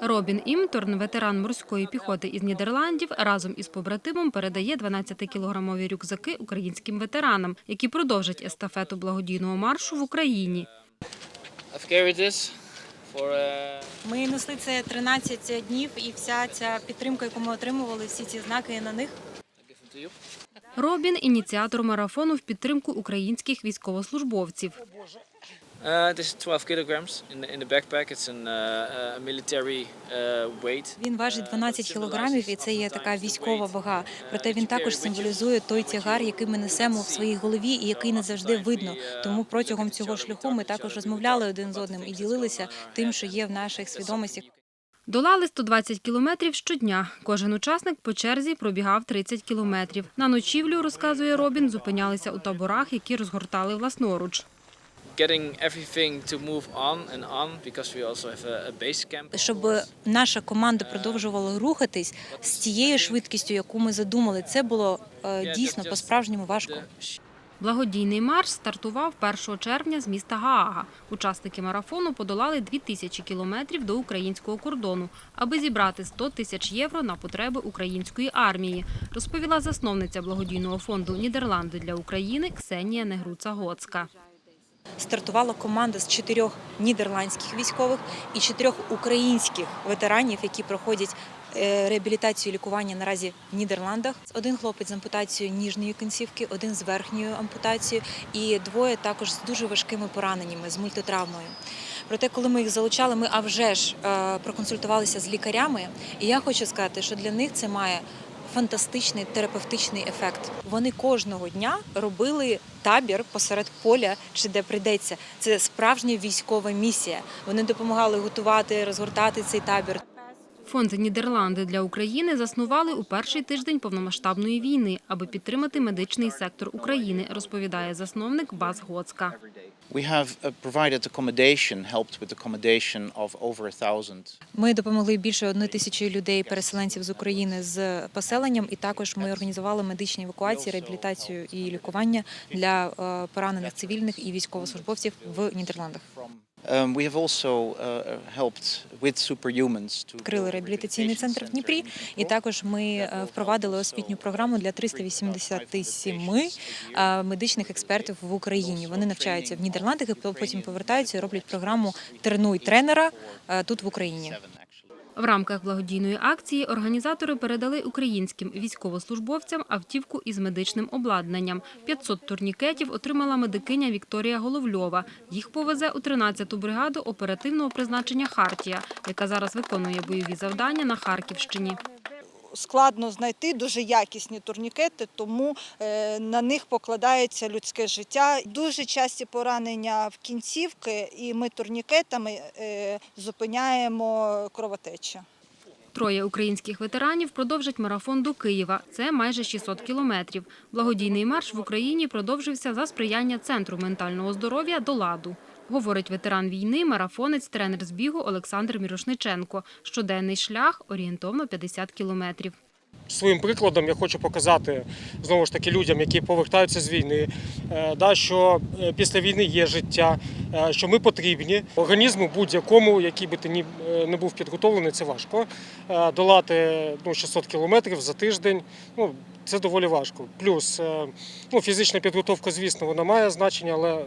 Робін Імторн, ветеран морської піхоти із Нідерландів, разом із побратимом передає 12-кілограмові рюкзаки українським ветеранам, які продовжать естафету благодійного маршу в Україні. Uh, Ми несли це 13 днів, і вся ця підтримка, яку ми отримували, всі ці знаки на них. Робін – ініціатор марафону в підтримку українських військовослужбовців. Uh, this is 12 kilograms in the, in the backpack. It's an, uh, a military uh, weight. Він важить 12 кілограмів, і це є така військова вага. Проте він також символізує той тягар, який ми несемо в своїй голові, і який не завжди видно. Тому протягом цього шляху ми також розмовляли один з одним і ділилися тим, що є в наших свідомостях. Долали 120 кілометрів щодня. Кожен учасник по черзі пробігав 30 кілометрів. На ночівлю, розказує Робін, зупинялися у таборах, які розгортали власноруч. Getting everything to move on and on because we also have a, a base camp. Щоб наша команда продовжувала рухатись з тією швидкістю, яку ми задумали, це було е, дійсно по-справжньому важко. Благодійний марш стартував 1 червня з міста Гаага. Учасники марафону подолали 2000 кілометрів до українського кордону, аби зібрати 100 тисяч євро на потреби української армії, розповіла засновниця благодійного фонду Нідерланди для України Ксенія Негруца-Гоцка. Стартувала команда з чотирьох нідерландських військових і чотирьох українських ветеранів, які проходять е, реабілітацію і лікування наразі в Нідерландах. Один хлопець з ампутацією ніжної кінцівки, один з верхньою ампутацією, і двоє також з дуже важкими пораненнями з мультитравмою. Проте, коли ми їх залучали, ми а вже ж е, проконсультувалися з лікарями, і я хочу сказати, що для них це має фантастичний терапевтичний ефект. Вони кожного дня робили табір посеред поля, чи де прийдеться. Це справжня військова місія. Вони допомагали готувати, розгортати цей табір. Фонд Нідерланди для України заснували у перший тиждень повномасштабної війни, аби підтримати медичний сектор України, розповідає засновник Баз Гоцка. Uh, Ми допомогли більше одної тисячі людей, переселенців з України з поселенням, і також ми організували медичні евакуації, реабілітацію і лікування для е, поранених цивільних і військовослужбовців в Нідерландах. Superhumans to Відкрили реабілітаційний центр в Дніпрі, і також ми е, впровадили освітню програму для 387 е, медичних експертів в Україні. Вони навчаються в Нідерландах і потім повертаються і роблять програму Тренуй тренера е, тут в Україні. В рамках благодійної акції організатори передали українським військовослужбовцям автівку із медичним обладнанням. 500 турнікетів отримала медикиня Вікторія Головльова. Їх повезе у 13-ту бригаду оперативного призначення «Хартія», яка зараз виконує бойові завдання на Харківщині. Складно знайти дуже якісні турнікети, тому е, на них покладається людське життя. Дуже часті поранення в кінцівки, і ми турнікетами е, зупиняємо кровотечу. Троє українських ветеранів продовжать марафон до Києва. Це майже 600 кілометрів. Благодійний марш в Україні продовжився за сприяння Центру ментального здоров'я до ладу. Говорить ветеран війни, марафонець, тренер з бігу Олександр Мірошниченко. Щоденний шлях орієнтовно 50 кілометрів. Своїм прикладом я хочу показати знову ж таки людям, які повертаються з війни, е, що е, після війни є життя, е, що ми потрібні. Організму будь-якому, який би ти не був підготовлений, це важко. Долати ну, 600 кілометрів за тиждень. Ну, це доволі важко. Плюс ну, фізична підготовка, звісно, вона має значення, але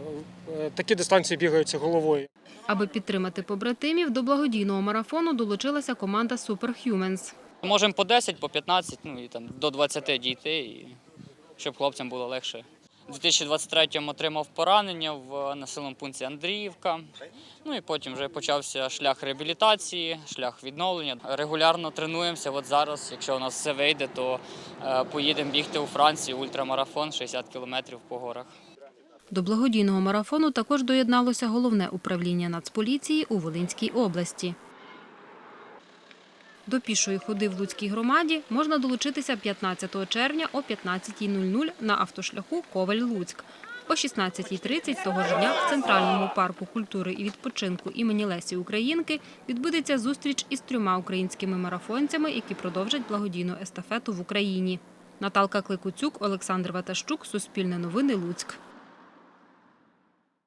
такі дистанції бігаються головою. Аби підтримати побратимів, до благодійного марафону долучилася команда Superhumans. Можемо по 10, по 15, ну і там до 20 дійти, і щоб хлопцям було легше. У 2023-му отримав поранення в населеному пункті Андріївка. Ну і потім вже почався шлях реабілітації, шлях відновлення. Регулярно тренуємося. От зараз, якщо у нас все вийде, то е, поїдемо бігти у Франції ультрамарафон 60 кілометрів по горах. До благодійного марафону також доєдналося головне управління Нацполіції у Волинській області. До пішої ходи в Луцькій громаді можна долучитися 15 червня о 15.00 на автошляху Коваль-Луцьк. О 16.30 того ж дня в Центральному парку культури і відпочинку імені Лесі Українки відбудеться зустріч із трьома українськими марафонцями, які продовжать благодійну естафету в Україні. Наталка Кликуцюк, Олександр Ватащук, Суспільне новини, Луцьк.